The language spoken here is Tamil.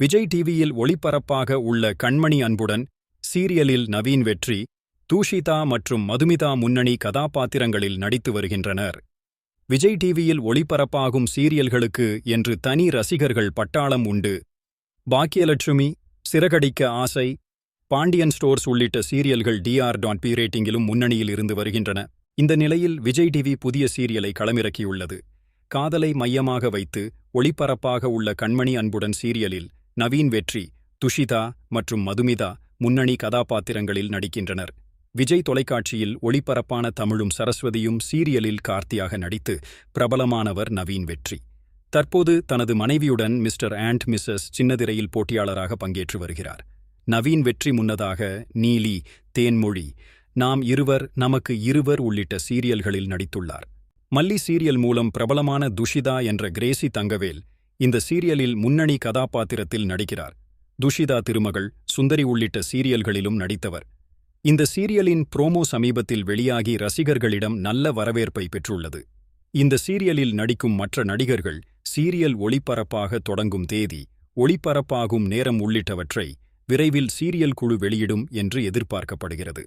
விஜய் டிவியில் ஒளிபரப்பாக உள்ள கண்மணி அன்புடன் சீரியலில் நவீன் வெற்றி தூஷிதா மற்றும் மதுமிதா முன்னணி கதாபாத்திரங்களில் நடித்து வருகின்றனர். விஜய் டிவியில் ஒளிபரப்பாகும் சீரியல்களுக்கு என்று தனி ரசிகர்கள் பட்டாளம் உண்டு. பாக்கியலட்சுமி சிறகடிக்க ஆசை பாண்டியன் ஸ்டோர்ஸ் உள்ளிட்ட சீரியல்கள் டிஆர் டாட் பி ரேட்டிங்கிலும் முன்னணியில் இருந்து வருகின்றன. இந்த நிலையில் விஜய் டிவி புதிய சீரியலை களமிறக்கியுள்ளது. காதலை மையமாக வைத்து ஒளிபரப்பாக உள்ள கண்மணி அன்புடன் சீரியலில் நவீன் வெற்றி துஷிதா மற்றும் மதுமிதா முன்னணி கதாபாத்திரங்களில் நடிக்கின்றனர். விஜய் தொலைக்காட்சியில் ஒளிபரப்பான தமிழும் சரஸ்வதியும் சீரியலில் கார்த்தியாக நடித்து பிரபலமானவர் நவீன் வெற்றி. தற்போது தனது மனைவியுடன் மிஸ்டர் ஆண்ட் மிஸ்ஸஸ் சின்னதிரையில் போட்டியாளராக பங்கேற்று வருகிறார். நவீன் வெற்றி முன்னதாக நீலி தேன்மொழி நாம் இருவர் நமக்கு இருவர் உள்ளிட்ட சீரியல்களில் நடித்துள்ளார். மல்லி சீரியல் மூலம் பிரபலமான துஷிதா என்ற கிரேசி தங்கவேல் இந்த சீரியலில் முன்னணி கதாபாத்திரத்தில் நடிக்கிறார். துஷிதா திருமகள் சுந்தரி உள்ளிட்ட சீரியல்களிலும் நடித்தவர். இந்த சீரியலின் புரோமோ சமீபத்தில் வெளியாகி ரசிகர்களிடம் நல்ல வரவேற்பை பெற்றுள்ளது. இந்த சீரியலில் நடிக்கும் மற்ற நடிகர்கள் சீரியல் ஒளிபரப்பாக தொடங்கும் தேதி ஒளிபரப்பாகும் நேரம் உள்ளிட்டவற்றை விரைவில் சீரியல் குழு வெளியிடும் என்று எதிர்பார்க்கப்படுகிறது.